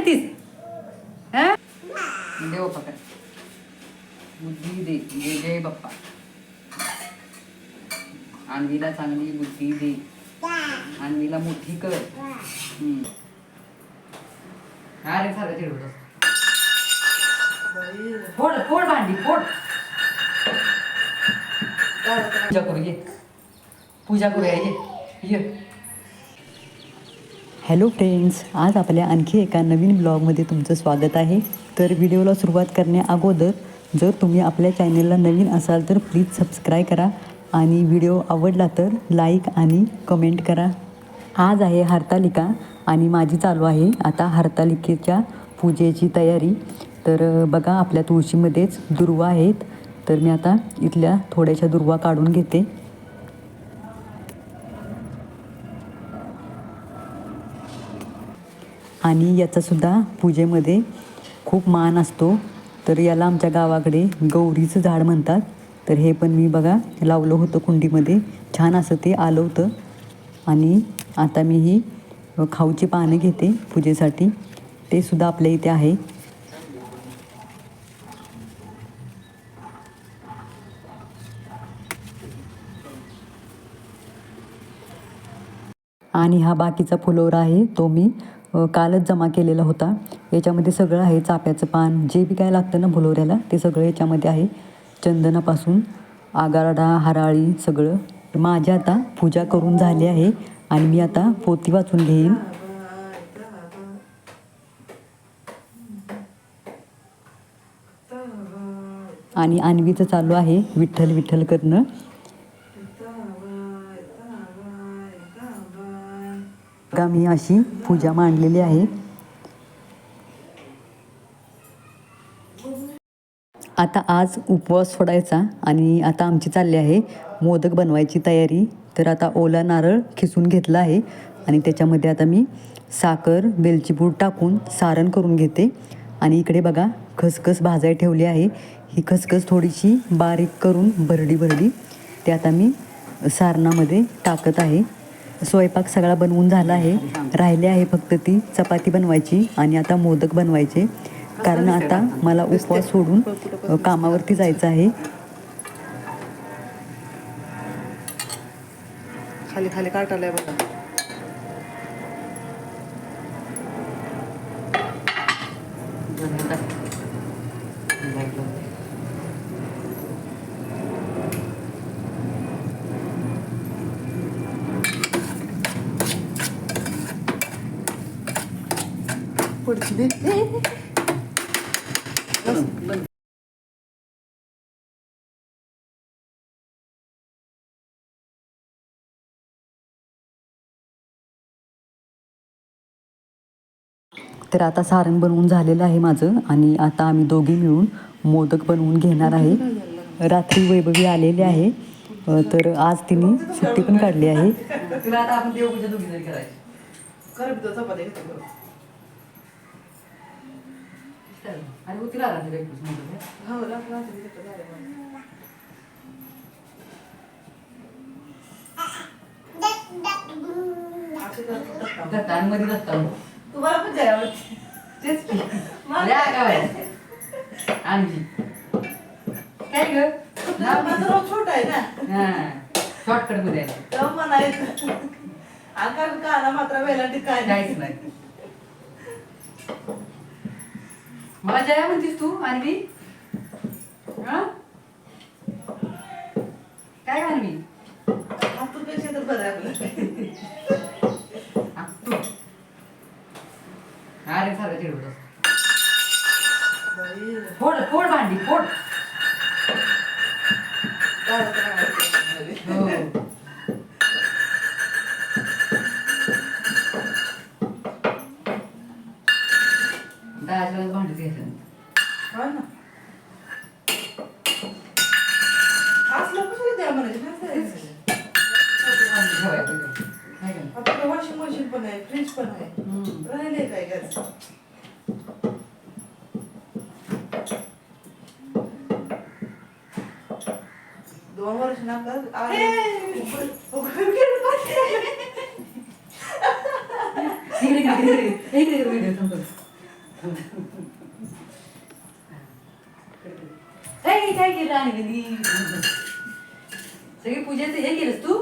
करतीस? हा? देव हो पकड. बुद्धी दे. जय जय बाप्पा आणवीला चांगली बुद्धी दे. आणवीला मोठी कर. हम्म. अरे सारा चिडवत फोड फोड भांडी फोड. पूजा करू ये पूजा करूया ये. ये. हॅलो फ्रेंड्स आज आपल्या आणखी एका नवीन ब्लॉगमध्ये तुमचं स्वागत आहे. तर व्हिडिओला सुरुवात करण्या अगोदर जर तुम्ही आपल्या चॅनलला नवीन असाल तर प्लीज सबस्क्राईब करा आणि व्हिडिओ आवडला तर लाईक आणि कमेंट करा. आज आहे हरतालिका आणि माझी चालू आहे आता हरतालिकेच्या पूजेची तयारी. तर बघा आपल्या तुळशीमध्येच दुर्वा आहेत. तर मी आता इथल्या थोड्याशा दुर्वा काढून घेते. आणि याचासुद्धा पूजेमध्ये खूप मान असतो. तर याला आमच्या गावाकडे गौरीचं झाड म्हणतात. तर हे पण मी बघा लावलं होतं कुंडीमध्ये. छान असं ते आलं होतं. आणि आता मी ही खाऊची पानं घेते पूजेसाठी. ते सुद्धा आपल्या इथे आहे. आणि हा बाकीचा फुलोरा आहे तो मी कालच जमा केलेला होता. याच्यामध्ये सगळं आहे चाप्याचं पान जे बी काय लागतं ना भुलोऱ्याला ते सगळं याच्यामध्ये आहे. चंदनापासून आगारडा हराळी सगळं. माझी आता पूजा करून झाली आहे आणि मी आता पोती वाचून घेईन. आणि अन्वीचं चालू आहे विठ्ठल विठ्ठल करणं मी अशी पूजा मांडलेली आहे? आता आज उपवास सोडायचा आणि आता आमची चालली आहे मोदक बनवायची तयारी. तर आता ओला नारळ खिसून घेतला आहे आणि त्याच्यामध्ये आता मी साखर वेलची पूड टाकून सारण करून घेते. आणि इकडे बघा खसखस भाजाय ठेवली आहे. ही खसखस थोडीशी बारीक करून भरडी भरडी ते आता मी सारणामध्ये टाकत आहे. स्वयंपाक सगळा बनवून झाला आहे. राहिले आहे फक्त ती चपाती बनवायची आणि आता मोदक बनवायचे. कारण आता मला उपवास सोडून कामावरती जायचं आहे. खाली खाली काटायला बघा. पुढची दे तर आता सारण बनवून झालेलं आहे माझं आणि आता आम्ही दोघी मिळून मोदक बनवून घेणार आहे. रात्री वैभवी आलेले आहे. तर आज तिने सुट्टी पण काढली आहे. आणि हो मग. असं करतो धक्का. धक्का आणि मध्ये धक्का नको. तुम्हाला पण जाय आवडते तेच की. आगाऊ आहे. आणखी काय ग नाव माझा रोग छोटा आहे ना शॉर्टकटमध्ये आहे. तेव्हा म्हणायचं काना मात्र वेलांटी काय काहीच नाही मला जया म्हणतीस तू आणवी हा? काय आणवी हातूपेक्षा तर बरं आपलं अरे सारं चिडवत वेळेस भांडी घ्यायचं हो ना असलं कसं द्या म्हणायचं करायचं? भांडी ठेवायचं नाही का? आपल्याकडे वॉशिंग मशीन पण आहे फ्रीज पण आहे हम्म. राहिले काय गॅस दोन वर्ष नका इकडे इकडे इकडे इकडे इकडे इकडे व्हिडिओ थांब. काय काय सगळी पूजेचं हे केलंस तू?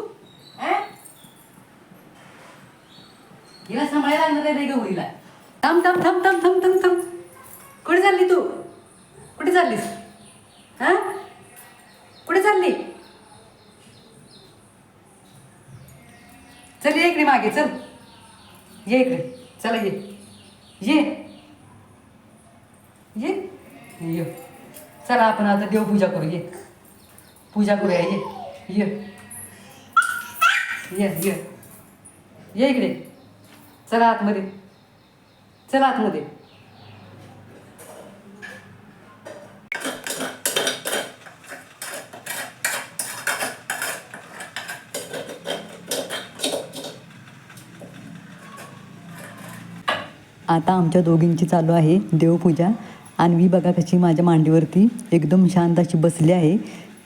हिला सांभाळायला लागणार आहे नाही गौरीला थम थम थम थम थम थम थम कुठे चालली तू? कुठे चाललीस? हा कुठे चालली? चल ये इकडे मागे चल. ये इकडे. चला ये. ये. ये ये. चला आपण आता देवपूजा करू ये पूजा करूया ये. ये. ये ये. ये इकडे. चला आतमध्ये. चला आतमध्ये. आता आमच्या दोघींची चालू आहे देवपूजा. अन्वी बघा कशी माझ्या मांडीवरती एकदम शांत अशी बसली आहे.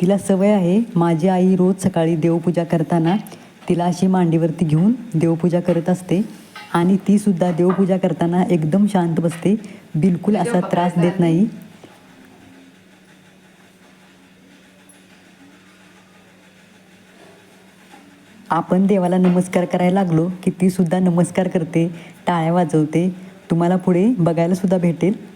तिला सवय आहे माझी आई रोज सकाळी देवपूजा करताना तिला अशी मांडीवरती घेऊन देवपूजा करत असते. आणि तीसुद्धा देवपूजा करताना एकदम शांत बसते. बिलकुल असा त्रास देत नाही. आपण देवाला नमस्कार करायला लागलो की ती सुद्धा नमस्कार करते टाळ्या वाजवते. तुम्हाला पुढे बघायला सुद्धा भेटेल.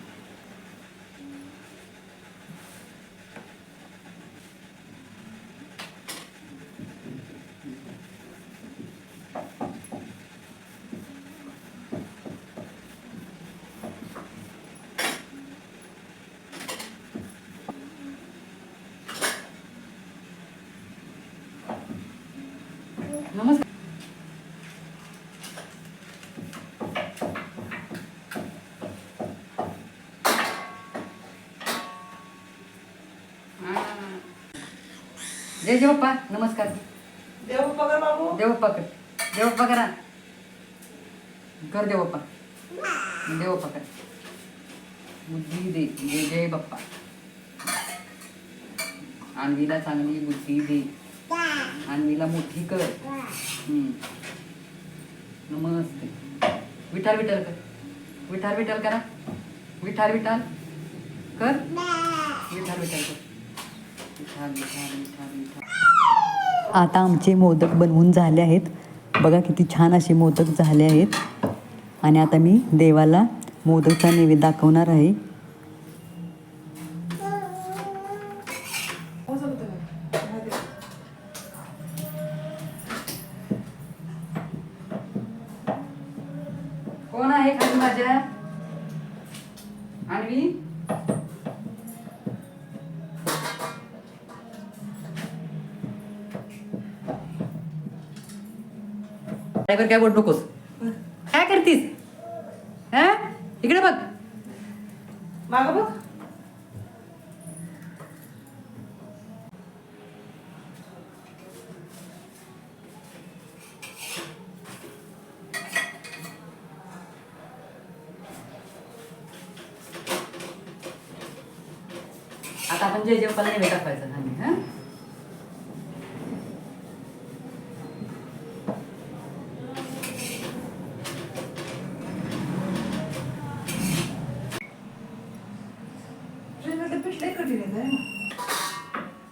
जय बाप्पा नमस्कार. देव पकड बाबू. देव बाप्पा कर. देव बाप्पा करा. कर देव बाप्पा देव बाप्पा कर. बुद्धी दे जय जय बाप्पा आणवीला चांगली बुद्धी दे. आणवीला मोठी कर. नमस्ते. विठाल विठाल कर. विठाल विठाल करा. विठाल विठाल कर. विठाल विठाल कर. आता आमचे मोदक बनवून झाले आहेत. बघा किती छान असे मोदक झाले आहेत. आणि आता मी देवाला मोदकचा नैवेद्य दाखवणार आहे. कोण आहे खाली माझ्या? आणवी? ड्रायव्हर काय बोट नकोस. काय करतीस? हा? इकडे बघ. माग बघ. आता आपण जय जेवपाला नैवेद्य दाखवायचं खाली हा ट्रेनमध्ये पीठ लई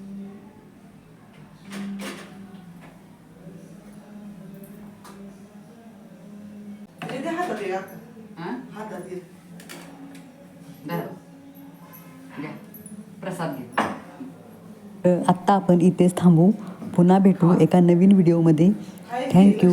कठीण आहे ना. ते दे हातात ये आता. हा हातात ये. धर घ्या प्रसाद घे तर आत्ता आपण इथेच थांबू. पुन्हा भेटू एका नवीन व्हिडिओमध्ये थँक्यू